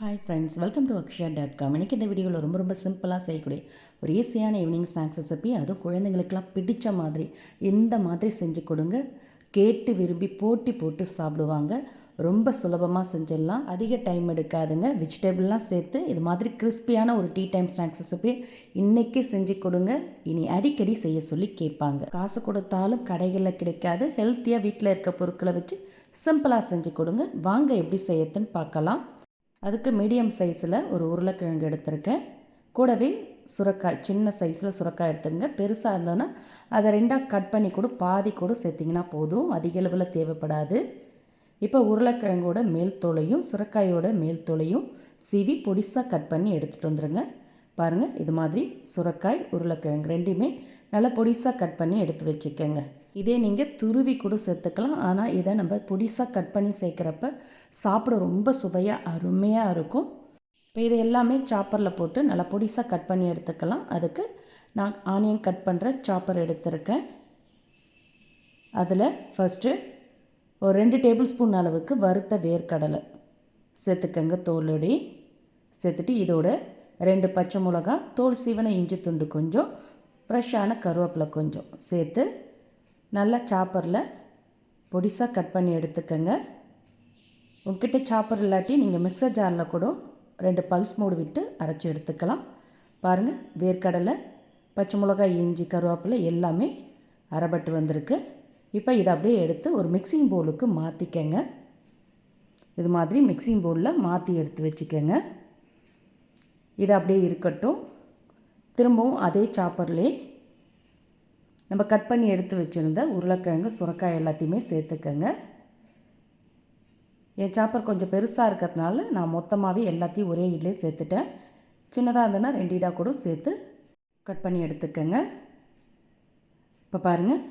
Hi friends welcome to Akshaya dot com இன்றைக்கி இந்த வீடியோவில் ரொம்ப ரொம்ப சிம்பிளாக செய்யக்கூடிய ஒரு ஈஸியான ஈவினிங் ஸ்நாக்ஸ் ரெசிபி அதுவும் குழந்தைங்களுக்கெல்லாம் பிடித்த மாதிரி இந்த மாதிரி செஞ்சு கொடுங்க. கேட்டு விரும்பி போட்டி போட்டு சாப்பிடுவாங்க. ரொம்ப சுலபமாக செஞ்சிடலாம். அதிக டைம் எடுக்காதுங்க. வெஜிடபிள்லாம் சேர்த்து இது மாதிரி கிறிஸ்பியான ஒரு டீ டைம் ஸ்நாக்ஸ் ரெசிபி இன்றைக்கே செஞ்சு கொடுங்க. இனி அடிக்கடி செய்ய சொல்லி கேட்பாங்க. காசு கொடுத்தாலும் கடைகளில் கிடைக்காது. ஹெல்த்தியாக வீட்டில் இருக்க பொருட்களை வச்சு சிம்பிளாக செஞ்சு கொடுங்க. வாங்க எப்படி செய்யறதுன்னு பார்க்கலாம். அதுக்கு மீடியம் சைஸில் ஒரு உருளைக்கிழங்கு எடுத்திருக்கேன். கூடவே சுரக்காய் சின்ன சைஸில் சுரக்காய் எடுத்துங்க பெருசாக இருந்தோன்னா அதை ரெண்டாக கட் பண்ணி கூட பாதி கூட சேர்த்திங்கன்னா போதும். அதிக அளவில் தேவைப்படாது. இப்போ உருளைக்கிழங்கோட மேல் தோலையும் சுரக்காயோட மேல் தோலையும் சீவி பொடிசாக கட் பண்ணி எடுத்துகிட்டு வந்துடுங்க பாருங்கள் இது மாதிரி சுரக்காய் உருளைக்கிழங்கு ரெண்டுமே நல்லா பொடிசாக கட் பண்ணி எடுத்து வச்சுக்கோங்க. இதே நீங்கள் துருவி கூட சேர்த்துக்கலாம். ஆனால் இதை நம்ம பொடிசாக கட் பண்ணி சேர்க்குறப்ப சாப்பிட ரொம்ப சுவையாக அருமையாக இருக்கும். இப்போ இதை எல்லாமே சாப்பரில் போட்டு நல்லா பொடிசாக கட் பண்ணி எடுத்துக்கலாம். அதுக்கு நான் ஆனியன் கட் பண்ணுற சாப்பர் எடுத்திருக்கேன். அதில் ஃபஸ்ட்டு ஒரு ரெண்டு டேபிள் ஸ்பூன் அளவுக்கு வறுத்த வேர்க்கடலை சேர்த்துக்கங்க தோலடி. சேர்த்துட்டு இதோட ரெண்டு பச்சை மிளகா தோல் சீவன இஞ்சி துண்டு கொஞ்சம் ஃப்ரெஷ்ஷான கருவேப்பிலை கொஞ்சம் சேர்த்து நல்லா சாப்பரில் பொடிசாக கட் பண்ணி எடுத்துக்கோங்க. உங்ககிட்ட சாப்பர் இல்லாட்டி நீங்கள் மிக்சர் ஜாரில் கூட ரெண்டு பல்ஸ் மூடு விட்டு அரைச்சி எடுத்துக்கலாம். பாருங்கள் வேர்க்கடலை பச்சை மிளகாய் இஞ்சி கருவேப்பிலை எல்லாமே அரைபட்டு வந்திருக்கு. இப்போ இதை அப்படியே எடுத்து ஒரு மிக்சிங் பவுலுக்கு மாற்றிக்கங்க இது மாதிரி மிக்சிங் பவுலில் மாற்றி எடுத்து வச்சுக்கோங்க. இது அப்படியே இருக்கட்டும். திரும்பவும் அதே சாப்பர்லேயே நம்ம கட் பண்ணி எடுத்து வச்சுருந்த உருளைக்கிழங்கு சுரக்காய் எல்லாத்தையுமே சேர்த்துக்கங்க. என் சாப்பர் கொஞ்சம் பெருசாக இருக்கிறதுனால நான் மொத்தமாகவே எல்லாத்தையும் ஒரே இட்லேயே சேர்த்துட்டேன். சின்னதாக இருந்ததுன்னா ரெண்டு இடாக கூட சேர்த்து கட் பண்ணி எடுத்துக்கோங்க. இப்போ பாருங்கள்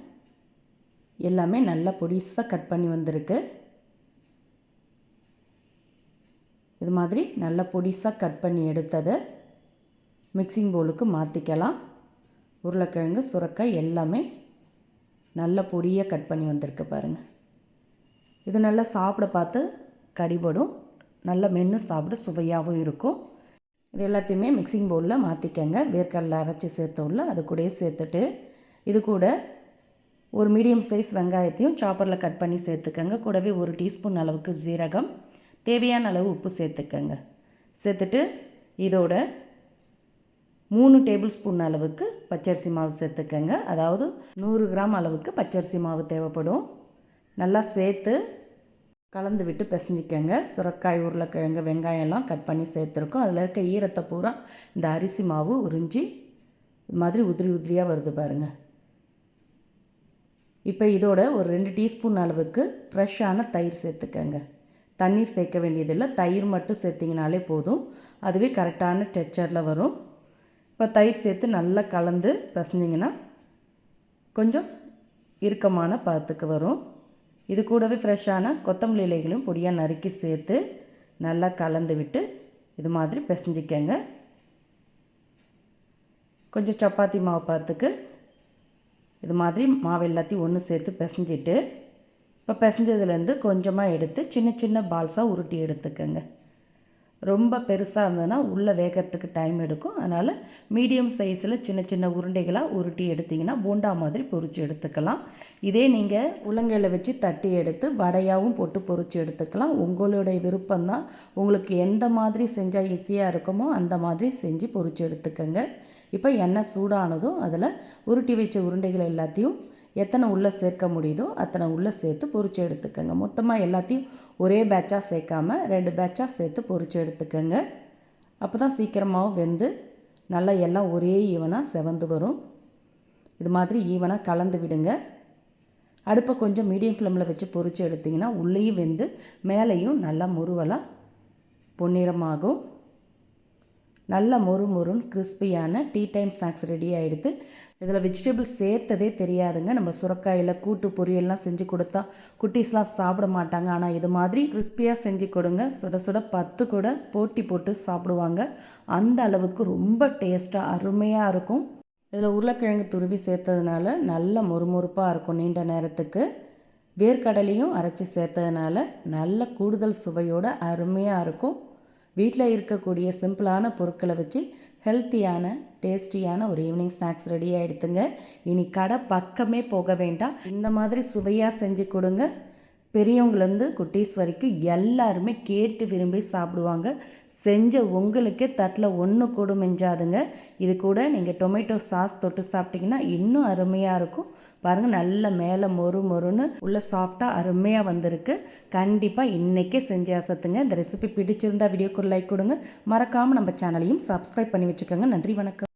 எல்லாமே நல்லா பொடிசாக கட் பண்ணி வந்திருக்கு. இது மாதிரி நல்லா பொடிசாக கட் பண்ணி எடுத்ததை மிக்சிங் பவுலுக்கு மாற்றிக்கலாம் உருளைக்கிழங்கு சுரக்காய் எல்லாமே நல்ல பொடியாக கட் பண்ணி வந்திருக்கு பாருங்கள் இது நல்லா சாப்பிட பார்த்து கடிபடும். நல்லா மென்று சாப்பிட சுவையாகவும் இருக்கும். இது எல்லாத்தையுமே மிக்சிங் பவுலில் மாற்றிக்கங்க வேர்க்கடலை அரைச்சி சேர்த்தோம்ல அது கூடயே சேர்த்துட்டு இது கூட ஒரு மீடியம் சைஸ் வெங்காயத்தையும் சாப்பரில் கட் பண்ணி சேர்த்துக்கங்க. கூடவே ஒரு டீஸ்பூன் அளவுக்கு ஜீரகம் தேவையான அளவு உப்பு சேர்த்துக்கங்க. சேர்த்துட்டு இதோட மூணு டேபிள் ஸ்பூன் அளவுக்கு பச்சரிசி மாவு சேர்த்துக்கங்க. அதாவது நூறு கிராம் அளவுக்கு பச்சரிசி மாவு தேவைப்படும். நல்லா சேர்த்து கலந்து விட்டு பிசைஞ்சிக்கங்க. சுரக்காய் உருளைக்கிழங்கு வெங்காயம்லாம் கட் பண்ணி சேர்த்துருக்கோம். அதில் இருக்க ஈரத்தை பூரா இந்த அரிசி மாவு உறிஞ்சி இது மாதிரி உதிரி உதிரியாக வருது பாருங்கள் இப்போ இதோட ஒரு ரெண்டு டீஸ்பூன் அளவுக்கு ஃப்ரெஷ்ஷான தயிர் சேர்த்துக்கங்க. தண்ணீர் சேர்க்க வேண்டியதில்லை. தயிர் மட்டும் சேர்த்திங்கனாலே போதும். அதுவே கரெக்டான டெக்ஸ்சரில் வரும். இப்போ தயிர் சேர்த்து நல்லா கலந்து பசஞ்சிங்கன்னா கொஞ்சம் இறுக்கமான பதத்துக்கு வரும். இது கூடவே ஃப்ரெஷ்ஷான கொத்தமல்லி இலைகளும் பொடியாக நறுக்கி சேர்த்து நல்லா கலந்து விட்டு இது மாதிரி பிசைஞ்சிக்கங்க. கொஞ்சம் சப்பாத்தி மாவு பார்த்துக்கு இது மாதிரி மாவு எல்லாத்தையும் ஒன்று சேர்த்து பிசைஞ்சிட்டு இப்போ பிசைஞ்சதுலேருந்து கொஞ்சமாக எடுத்து சின்ன சின்ன பால்ஸாக உருட்டி எடுத்துக்கோங்க. ரொம்ப பெருசாக இருந்ததுன்னா உள்ளே வேகிறதுக்கு டைம் எடுக்கும். அதனால் மீடியம் சைஸில் சின்ன சின்ன உருண்டைகளாக உருட்டி எடுத்திங்கன்னா போண்டா மாதிரி பொறிச்சு எடுத்துக்கலாம். இதே நீங்கள் உலங்கையில் வச்சு தட்டி எடுத்து வடையாகவும் போட்டு பொறிச்சு எடுத்துக்கலாம். உங்களுடைய விருப்பம்தான். உங்களுக்கு எந்த மாதிரி செஞ்சால் ஈஸியாக இருக்குமோ அந்த மாதிரி செஞ்சு பொறிச்சு எடுத்துக்கோங்க. இப்போ எண்ணெய் சூடானதும் அதில் உருட்டி வச்ச உருண்டைகள் எல்லாத்தையும் எத்தனை உள்ளே சேர்க்க முடியுதோ அத்தனை உள்ளே சேர்த்து பொறிச்சு எடுத்துக்கோங்க. மொத்தமாக எல்லாத்தையும் ஒரே பேட்சாக சேர்க்காம ரெண்டு பேட்சாக சேர்த்து பொறிச்சு எடுத்துக்கோங்க. அப்போ தான் சீக்கிரமாகவும் வெந்து நல்லா எல்லாம் ஒரே ஈவனாக செவந்து வரும். இது மாதிரி ஈவனாக கலந்து விடுங்க. அடுப்பை கொஞ்சம் மீடியம் ஃப்ளேமில் வச்சு பொறிச்சு எடுத்திங்கன்னா உள்ளேயும் வெந்து மேலேயும் நல்லா முருவலாக பொன்னிறமாகும். நல்ல மொறு மொறுன்னு கிறிஸ்பியான டீ டைம் ஸ்நாக்ஸ் ரெடி ஆகிடுது இதில் வெஜிடபிள்ஸ் சேர்த்ததே தெரியாதுங்க. நம்ம சுரக்காயில் கூட்டு பொரியல்லாம் செஞ்சு கொடுத்தா குட்டீஸ்லாம் சாப்பிட மாட்டாங்க. ஆனால் இது மாதிரி கிறிஸ்பியாக செஞ்சு கொடுங்க. சுட சுட பத்து கூட போட்டி போட்டு சாப்பிடுவாங்க. அந்த அளவுக்கு ரொம்ப டேஸ்ட்டாக அருமையாக இருக்கும். இதில் உருளைக்கிழங்கு துருவி சேர்த்ததுனால நல்ல மொறுமொறுப்பாக இருக்கும் நீண்ட நேரத்துக்கு. வேர்க்கடலையும் அரைச்சி சேர்த்ததுனால நல்ல கூடுதல் சுவையோடு அருமையாக இருக்கும். வீட்டில் இருக்கக்கூடிய சிம்பிளான பொருட்களை வச்சு ஹெல்த்தியான டேஸ்டியான ஒரு ஈவினிங் ஸ்நாக்ஸ் ரெடி ஆகிடுத்துங்க இனி கடை பக்கமே போக வேண்டாம். இந்த மாதிரி சுவையாக செஞ்சு கொடுங்க. பெரியவங்கலேருந்து குட்டீஸ் வரைக்கும் எல்லாருமே கேட்டு விரும்பி சாப்பிடுவாங்க. செஞ்ச உங்களுக்கே தட்டில் ஒன்று கூட மெஞ்சாதுங்க. இது கூட நீங்கள் டொமேட்டோ சாஸ் தொட்டு சாப்பிட்டிங்கன்னா இன்னும் அருமையாக இருக்கும். பாருங்கள் நல்ல மேலே மொறு மொறுன்னு உள்ளே சாஃப்டாக அருமையாக வந்திருக்கு. கண்டிப்பாக இன்றைக்கே செஞ்சு அசத்துங்க. இந்த ரெசிபி பிடிச்சிருந்தா வீடியோக்கு லைக் கொடுங்க. மறக்காமல் நம்ம சேனலையும் சப்ஸ்கிரைப் பண்ணி வச்சுக்கோங்க. நன்றி வணக்கம்.